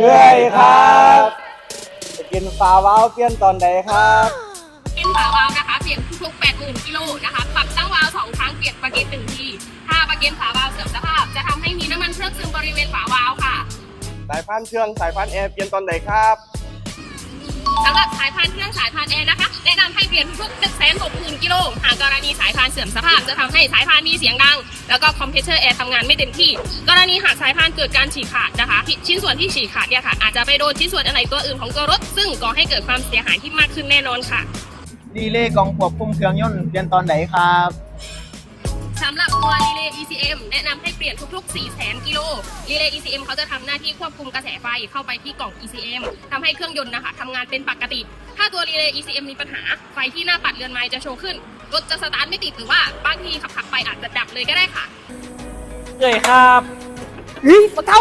เรื่อยครับจะกินฟาวาวเปลี่ยนตอนใดครับเป็นฝาวาล์วนะคะเปลี่ยนทุกๆ80,000กิโลนะคะปรับตั้งวาล์วสองครั้งเปลี่ยนปาเกตหนึ่งทีถ้าปาเกตฝาวาล์วเสื่อมสภาพ จะทำให้มีน้ำมันเครื่องซึมบริเวณฝาวาล์วค่ะสายพันธุ์เครื่องสายพันธุ์แอร์เปลี่ยนตอนใดครับ สำหรับสายพานเครื่องสายพานแอร์นะคะแนะนำให้ เปลี่ยนทุก1 6 0 0 0กิโล หากกรณีสายพานเสื่อมสภาพจะทำให้สายพานมีเสียงดัง แล้วก็คอมเพรสเซอร์แอร์ทำงานไม่เต็มที่ กรณีหากสายพานเกิดการฉีกขาดนะคะ ชิ้นส่วนที่ฉีกขาดเนี่ยค่ะ อาจจะไปโดนชิ้นส่วนอะไรตัวอื่นของตัวรถ ซึ่งก่อให้เกิดความเสียหายที่มากขึ้นแน่นอนค่ะ ดีเลย์กองควบคุมเครื่องยนต์เปลี่ยนตอนไหนครับำหรับตัว Relay ECM แนะนำให้เปลี่ยนทุกๆ 400,000 กิโล Relay ECM เขาจะทำหน้าที่ควบคุมกระแสไฟเข้าไปที่กล่อง ECM ทำให้เครื่องยนต์นะคะทำงานเป็นปกติ ถ้าตัว Relay ECM มีปัญหา ไฟที่หน้าปัดเรือนไม้จะโชว์ขึ้น รถจะสตาร์ทไม่ติดหรือว่าบางทีขับๆไปอาจจะดับเลยก็ได้ค่ะเรื่อยครับ เฮ้ยมาเท่า